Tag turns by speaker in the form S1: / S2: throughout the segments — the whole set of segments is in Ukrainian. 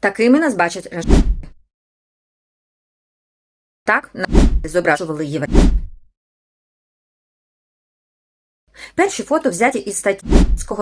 S1: Такими нас бачать рашисти. Так на зображували євреї. Перші фото взяті із статті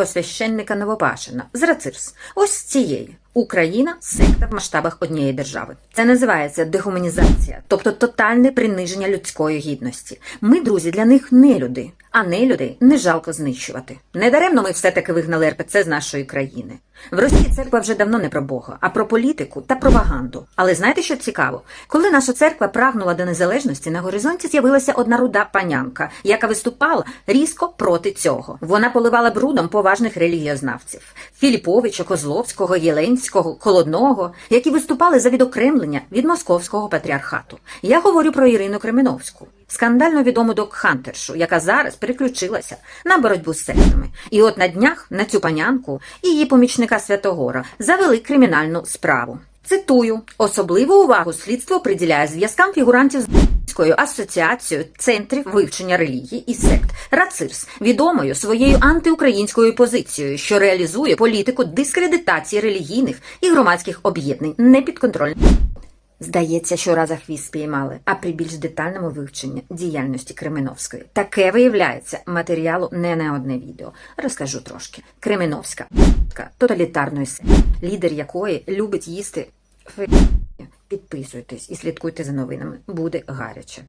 S1: священника Новопашина з Рацирс. Ось цієї. Україна секта в масштабах однієї держави. Це називається дегуманізація, тобто тотальне приниження людської гідності. Ми, друзі, для них не люди, а не людей не жалко знищувати. Недаремно ми все-таки вигнали РПЦ з нашої країни. В Росії церква вже давно не про Бога, а про політику та пропаганду. Але знаєте, що цікаво? Коли наша церква прагнула до незалежності, на горизонті з'явилася одна руда панянка, яка виступала різко проти цього. Вона поливала брудом поважних релігієзнавців Філіповича, Козловського, Єленського, Холодного, які виступали за відокремлення від московського патріархату. Я говорю про Ірину Кременовську. Скандально відому док-хантершу, яка зараз переключилася на боротьбу з сектами. І от на днях на цю панянку і її помічника Святогора завели кримінальну справу. Цитую: особливу увагу слідство приділяє зв'язкам фігурантів з Українською асоціацією центрів вивчення релігій і сект РАЦИРС, відомою своєю антиукраїнською позицією, що реалізує політику дискредитації релігійних і громадських об'єднань непідконтрольних. Здається, що раза хвіст спіймали, а при більш детальному вивченні діяльності Кременовської. Таке виявляється матеріалу не на одне відео. Розкажу трошки. Кременовська тоталітарної секти, лідер якої любить їсти. Підписуйтесь і слідкуйте за новинами. Буде гаряче.